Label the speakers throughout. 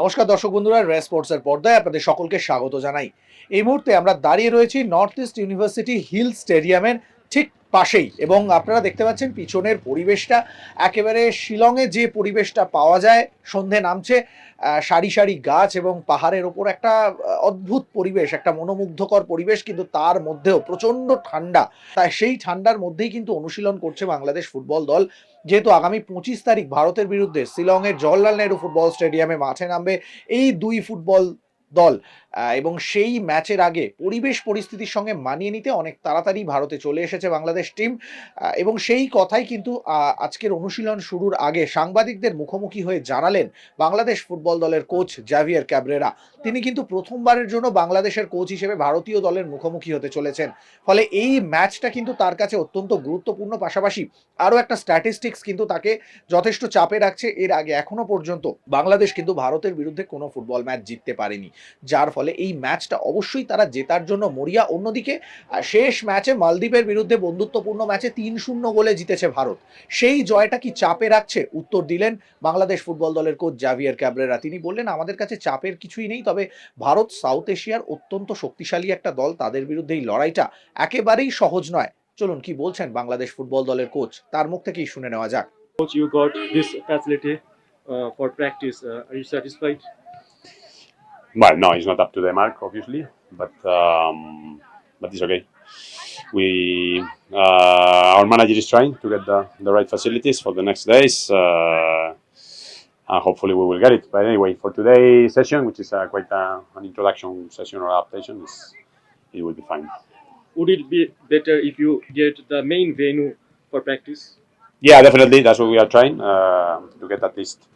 Speaker 1: নমস্কার দর্শক বন্ধুরা, রেস স্পোর্টসের পর্দায় আপনাদের সকলকে স্বাগত জানাই। এই মুহূর্তে আমরা দাঁড়িয়ে রয়েছি নর্থ ইস্ট ইউনিভার্সিটি হিল স্টেডিয়ামের ঠিক পাশেই এবং আপনারা দেখতে পাচ্ছেন পিছনের পরিবেশটা। একেবারে শিলংয়ে যে পরিবেশটা পাওয়া যায়, সন্ধে নামছে সারি সারি গাছ এবং পাহাড়ের ওপর একটা অদ্ভুত পরিবেশ, একটা মনোমুগ্ধকর পরিবেশ কিন্তু তার মধ্যেও প্রচণ্ড ঠান্ডা। তাই সেই ঠান্ডার মধ্যেই কিন্তু অনুশীলন করছে বাংলাদেশ ফুটবল দল। যেহেতু আগামী পঁচিশ তারিখ ভারতের বিরুদ্ধে শিলংয়ের জওয়াহরলাল নেহরু ফুটবল স্টেডিয়ামে মাঠে নামবে, এই দুই ফুটবল দল। এবং সেই ম্যাচের আগে পরিবেশ পরিস্থিতির সঙ্গে মানিয়ে নিতে অনেক তাড়াতাড়ি ভারতে চলে এসেছে বাংলাদেশ টিম। এবং সেই কথাই কিন্তু আজকের অনুশীলন শুরুর আগে সাংবাদিকদের মুখোমুখি হয়ে জানালেন বাংলাদেশ ফুটবল দলের কোচ জাভিয়ার ক্যাবরেরা। তিনি কিন্তু প্রথমবারের জন্য বাংলাদেশের কোচ হিসেবে ভারতীয় দলের মুখোমুখি হতে চলেছেন। ফলে এই ম্যাচটা কিন্তু তার কাছে অত্যন্ত গুরুত্বপূর্ণ, পাশাপাশি আরও একটা স্ট্যাটিস্টিক্স কিন্তু তাকে যথেষ্ট চাপে রাখছে। এর আগে এখনও পর্যন্ত বাংলাদেশ কিন্তু ভারতের বিরুদ্ধে কোনো ফুটবল ম্যাচ জিততে পারেনি। যার ফলে এই ম্যাচটা অবশ্যই তারা জেতার জন্য মরিয়া অন্যদিকে শেষ ম্যাচে মালদ্বীপের বিরুদ্ধে বন্ধুত্বপূর্ণ ম্যাচে তিন শূন্য গোলে জিতেছে ভারত। সেই জয়টা কি চাপে রাখছে? উত্তর দিলেন বাংলাদেশ ফুটবল দলের কোচ জাভিয়ার ক্যাবরেরা। তিনি বললেন, আমাদের কাছে চাপের কিছুই নেই, তবে ভারত সাউথ এশিয়ার অত্যন্ত শক্তিশালী একটা দল। তাদের বিরুদ্ধে এই লড়াইটা একেবারেই সহজ নয়। চলুন, কি বলছেন বাংলাদেশ ফুটবল দলের কোচ তার মুখ থেকেই শুনে নেওয়া যাক।
Speaker 2: Coach?
Speaker 3: Well, no, it's not up to the mark, obviously, but um, but it's okay. We uh, our manager is trying to get the, the right facilities for the next days, uh, and hopefully we will get it. But anyway, for today's session, which is uh, quite a, an introduction session or adaptation, it will be fine.
Speaker 2: Would it be better if you get the main venue for practice?
Speaker 3: Yeah, definitely. That's what we are trying uh, to get at least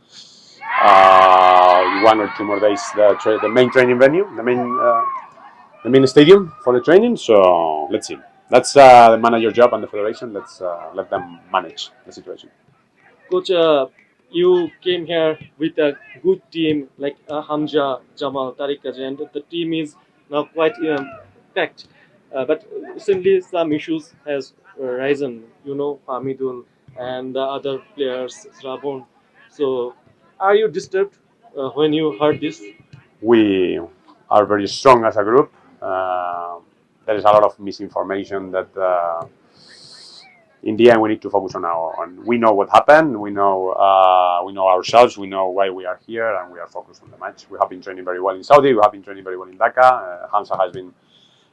Speaker 3: uh, one or two more days the, tra- the main training venue, the main uh, the main stadium for the training. So let's see. That's uh, the manager job and the federation. Let's uh, let them manage the situation.
Speaker 2: Coach, uh, you came here with a good team like uh, Hamza, Jamal, Tariq and the team is now quite um, packed. But recently some issues has uh, risen. You know, Hamidul and the other players, Rabon. So, are you disturbed uh, when you heard this?
Speaker 3: We are very strong as a group. Uh, there is a lot of misinformation that. Uh, in the end, we need to focus on our. On, we know what happened. We know. Uh, we know ourselves. We know why we are here, and we are focused on the match. We have been training very well in Saudi. We have been training very well in Dhaka. Uh, has been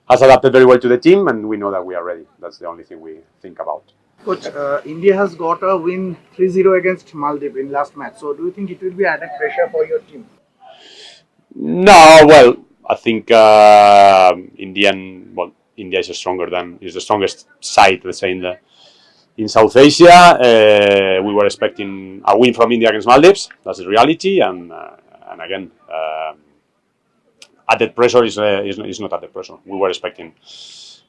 Speaker 3: has adapted very well to the team, and we know that we are ready. That's the only thing we think about.
Speaker 4: Coach, uh, India has got a win 3-0 against Maldives in last match. So do you think it will be added pressure for your team?
Speaker 3: No, well, I think uh, Indian. Well, India is stronger than is the strongest side. Let's say in the in South Asia. Uh, we were expecting a win from India against Maldives. That's the reality, and uh, and again, um added pressure is, uh, is is not added pressure. We were expecting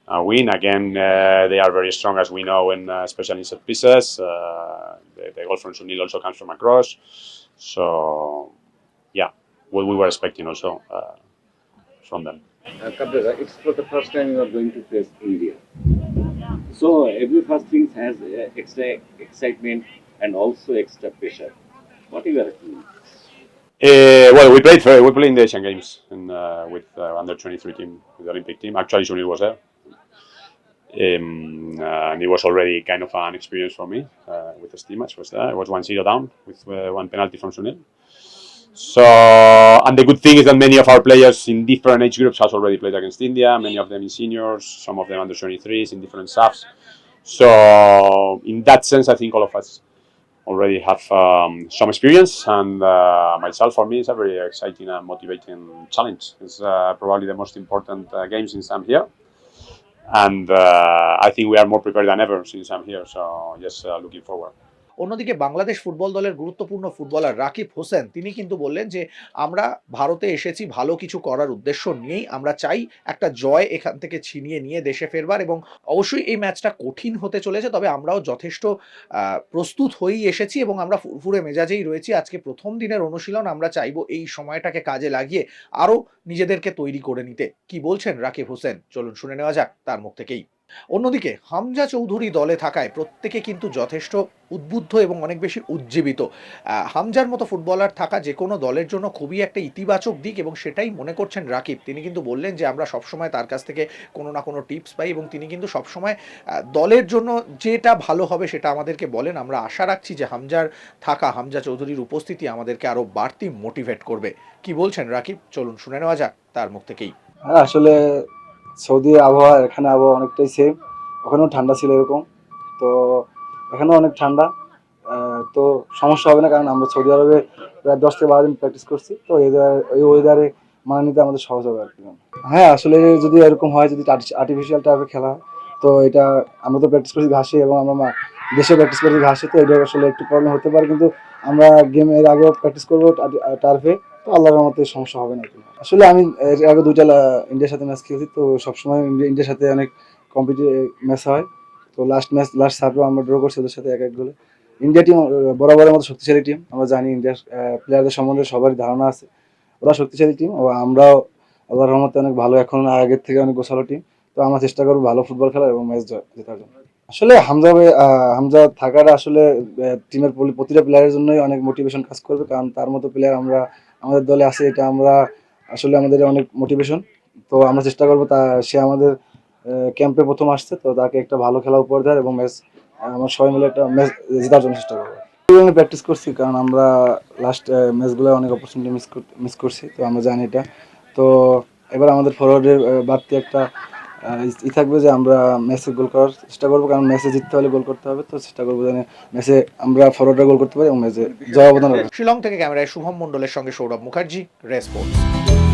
Speaker 3: win. Again, uh, they are very strong, as we know, in uh, especially in set pieces. Uh, the, the goal from Sunil also comes from across. So, yeah, what we were expecting also uh, from them.
Speaker 5: Uh, it's for the first time you are going to face India. So every first thing has uh, extra excitement and also extra pressure. What you are feeling?
Speaker 3: Uh, well, we played for, we played in the Asian Games and, uh, with uh, under 23 team, with the Olympic team. Actually, Sunil was there. Um, uh, and it was already kind of an experience for me uh, with the team. Was there? It was 1 0 down with uh, one penalty from Sunil. So, and the good thing is that many of our players in different age groups has already played against India. Many of them in seniors, some of them under 23s in different subs. So, in that sense, I think all of us already have um, some experience, and uh, myself, for me, it's a very exciting and motivating challenge. It's uh, probably the most important uh, game since I'm here, and uh, I think we are more prepared than ever since I'm here. So, just uh, looking forward.
Speaker 1: অন্যদিকে Bangladesh football দলের গুরুত্বপূর্ণ footballer Rakib Hossain, তিনি কিন্তু বললেন যে, আমরা ভারতে এসেছি ভালো কিছু করার উদ্দেশ্য নিয়েই। আমরা চাই একটা জয় এখান থেকে ছিনিয়ে নিয়ে দেশে ফেরবার এবং অবশ্যই এই ম্যাচটা কঠিন হতে চলেছে, তবে আমরাও যথেষ্ট প্রস্তুত হয়েই এসেছি এবং আমরা ফুরফুরে মেজাজেই রয়েছি। আজকে প্রথম দিনের অনুশীলন, আমরা চাইব এই সময়টাকে কাজে লাগিয়ে আরও নিজেদেরকে তৈরি করে নিতে। কি বলছেন রাকিব হোসেন? চলুন শুনে নেওয়া যাক, তার মুখ থেকেই। অন্যদিকে হামজা চৌধুরী দলে থাকায় প্রত্যেকে কিন্তু যথেষ্ট উদ্বুদ্ধ এবং অনেক বেশি উজ্জীবিত। হামজার মতো ফুটবলার থাকা যে কোনো দলের জন্য খুবই একটা ইতিবাচক দিক এবং সেটাই মনে করছেন রাকিব। তিনি কিন্তু বললেন যে, আমরা সবসময় তার কাছ থেকে কোনো না কোনো টিপস পাই এবং তিনি কিন্তু সবসময় দলের জন্য যেটা ভালো হবে সেটা আমাদেরকে বলেন। আমরা আশা রাখছি যে, হামজার থাকা, হামজা চৌধুরীর উপস্থিতি আমাদেরকে আরও বাড়তি মোটিভেট করবে। কি বলছেন রাকিব? চলুন শুনে নেওয়া যাক, তার মুখ থেকেই।
Speaker 6: হ্যাঁ আসলে সৌদি আবহাওয়া, এখানে আবহাওয়া অনেকটাই সেম ওখানেও ঠান্ডা ছিল এরকম। তো এখানেও অনেক ঠান্ডা। তো সমস্যা হবে না, কারণ আমরা সৌদি আরবে প্রায় দশ থেকে বারো দিন প্র্যাকটিস করছি। তো ওই ওয়েদারে মানা নিতে আমাদের সহজ হবে আর কি। হ্যাঁ আসলে যদি এরকম হয়, যদি আর্টিফিশিয়াল টাইপের খেলা, তো এটা আমরা তো প্র্যাকটিস করছি ঘাসে এবং আমরা মা- দেশে প্র্যাকটিস করছি ঘাসে, তো এটা আসলে একটু প্রবলেম হতে পারে। কিন্তু আমরা গেমের আগেও প্র্যাকটিস করব টার্ফে তো আল্লাহর রহমতে সমস্যা হবে না আসলে আমি আগে দুইটা ইন্ডিয়ার সাথে ম্যাচ খেলেছি, তো সবসময় ইন্ডিয়ার সাথে অনেক কম্পিটি ম্যাচ হয়। তো লাস্ট ম্যাচ লাস্ট সার্ভেও আমরা ড্র করছি ওদের সাথে এক এক গোলে। ইন্ডিয়া টিম বরাবরের মতো শক্তিশালী টিম আমরা জানি ইন্ডিয়ার প্লেয়ারদের সম্বন্ধে সবারই ধারণা আছে। ওরা শক্তিশালী টিম ও আমরাও আল্লাহর রহমতে অনেক ভালো, এখন আগের থেকে অনেক গোছালো টিম তো আমরা চেষ্টা করব ভালো ফুটবল খেলা এবং ম্যাচ জেতার জন্য। আসলে হামজা হামজা থাকাটা আসলে টিমের প্রতিটা প্লেয়ারের জন্যই অনেক মোটিভেশন কাজ করবে। কারণ তার মতো প্লেয়ার আমরা আমাদের দলে আছে, এটা আমরা আসলে আমাদের অনেক মোটিভেশন তো আমরা চেষ্টা করব তা, সে আমাদের ক্যাম্পে প্রথম আসছে, তো তাকে একটা ভালো খেলা উপহার দেওয়ার এবং ম্যাচ, আমরা সবাই মিলে একটা ম্যাচ জেতার জন্য চেষ্টা করব। আমি প্র্যাকটিস করছি, কারণ আমরা লাস্ট ম্যাচগুলো অনেক অপরচুনিটি মিস মিস করছি, তো আমরা জানি এটা। তো এবার আমাদের ফরওয়ার্ডের বাড়তি একটা ই থাকবে যে আমরা ম্যাচে গোল করার চেষ্টা করব, কারণ ম্যাচে জিততে হলে গোল করতে হবে, তো চেষ্টা করব যেন ম্যাচে আমরা ফরওয়ার্ডে গোল করতে পারি এবং ম্যাচে জয় অবদান
Speaker 1: শিলং থেকে ক্যামেরায় শুভম মণ্ডলের সঙ্গে সৌরভ মুখার্জি রেসপোর্টস